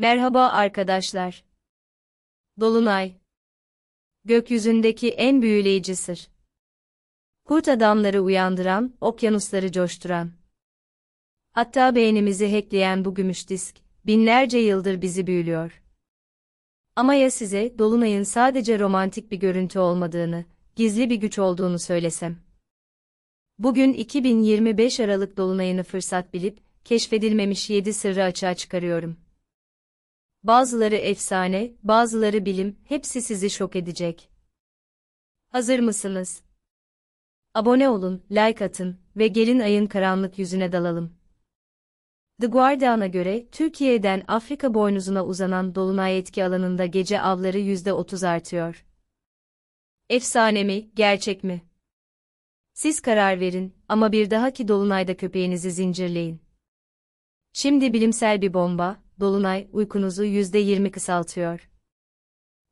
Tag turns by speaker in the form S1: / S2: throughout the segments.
S1: Merhaba arkadaşlar. Dolunay. Gökyüzündeki en büyüleyici sır. Kurt adamları uyandıran, okyanusları coşturan. Hatta beynimizi hackleyen bu gümüş disk, binlerce yıldır bizi büyülüyor. Ama ya size, Dolunay'ın sadece romantik bir görüntü olmadığını, gizli bir güç olduğunu söylesem? Bugün 2025 Aralık Dolunay'ını fırsat bilip, keşfedilmemiş 7 sırrı açığa çıkarıyorum. Bazıları efsane, bazıları bilim, hepsi sizi şok edecek. Hazır mısınız? Abone olun, like atın ve gelin ayın karanlık yüzüne dalalım. The Guardian'a göre, Türkiye'den Afrika boynuzuna uzanan dolunay etki alanında gece avları %30 artıyor. Efsane mi, gerçek mi? Siz karar verin ama bir dahaki dolunayda köpeğinizi zincirleyin. Şimdi bilimsel bir bomba, dolunay uykunuzu %20 kısaltıyor.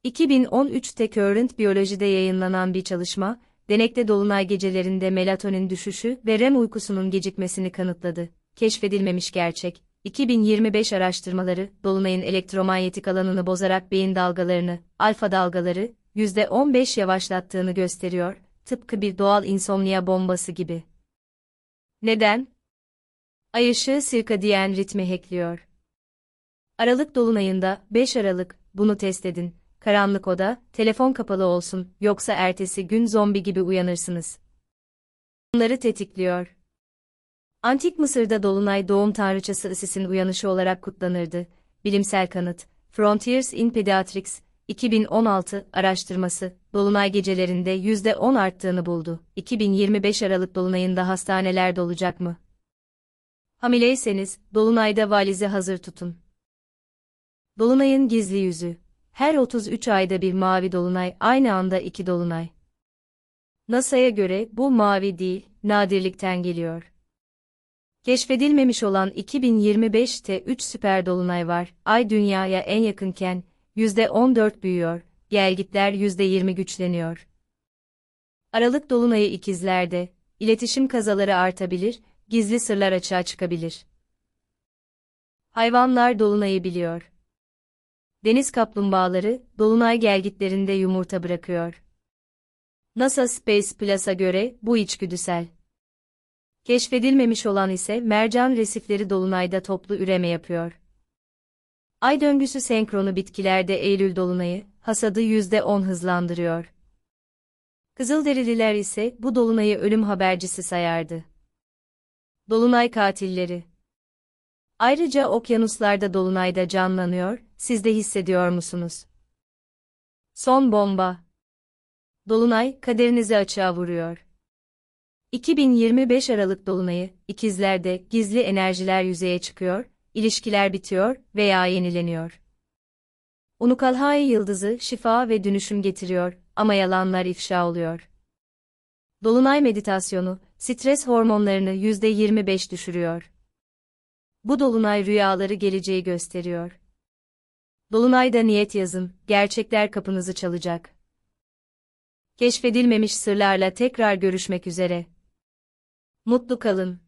S1: 2013'te Current Biyoloji'de yayınlanan bir çalışma, denekte dolunay gecelerinde melatonin düşüşü ve REM uykusunun gecikmesini kanıtladı. Keşfedilmemiş gerçek. 2025 araştırmaları, dolunayın elektromanyetik alanını bozarak beyin dalgalarını, alfa dalgaları, %15 yavaşlattığını gösteriyor, tıpkı bir doğal insomnia bombası gibi. Neden? Ay ışığı sirkadiyen ritmi hackliyor. Aralık dolunayında, 5 Aralık, bunu test edin. Karanlık oda, telefon kapalı olsun, yoksa ertesi gün zombi gibi uyanırsınız. Bunları tetikliyor. Antik Mısır'da dolunay doğum tanrıçası Isis'in uyanışı olarak kutlanırdı. Bilimsel kanıt, Frontiers in Pediatrics, 2016 araştırması, dolunay gecelerinde %10 arttığını buldu. 2025 Aralık dolunayında hastanelerde olacak mı? Hamileyseniz, dolunayda valizi hazır tutun. Dolunayın gizli yüzü. Her 33 ayda bir mavi dolunay, aynı anda iki dolunay. NASA'ya göre bu mavi değil, nadirlikten geliyor. Keşfedilmemiş olan 2025'te 3 süper dolunay var. Ay dünyaya en yakınken %14 büyüyor, gelgitler %20 güçleniyor. Aralık dolunayı ikizlerde, iletişim kazaları artabilir, gizli sırlar açığa çıkabilir. Hayvanlar dolunayı biliyor. Deniz kaplumbağaları, dolunay gelgitlerinde yumurta bırakıyor. NASA Space Plus'a göre bu içgüdüsel. Keşfedilmemiş olan ise mercan resifleri dolunayda toplu üreme yapıyor. Ay döngüsü senkronu bitkilerde Eylül dolunayı, hasadı %10 hızlandırıyor. Kızılderililer ise bu dolunayı ölüm habercisi sayardı. Dolunay katilleri Ayrıca okyanuslarda dolunayda canlanıyor, siz de hissediyor musunuz? Son bomba. Dolunay kaderinizi açığa vuruyor. 2025 Aralık dolunayı, ikizlerde gizli enerjiler yüzeye çıkıyor, ilişkiler bitiyor veya yenileniyor. Unukalhai yıldızı şifa ve dönüşüm getiriyor ama yalanlar ifşa oluyor. Dolunay meditasyonu, stres hormonlarını %25 düşürüyor. Bu dolunay rüyaları geleceği gösteriyor. Dolunayda niyet yazın, gerçekler kapınızı çalacak. Keşfedilmemiş sırlarla tekrar görüşmek üzere. Mutlu kalın.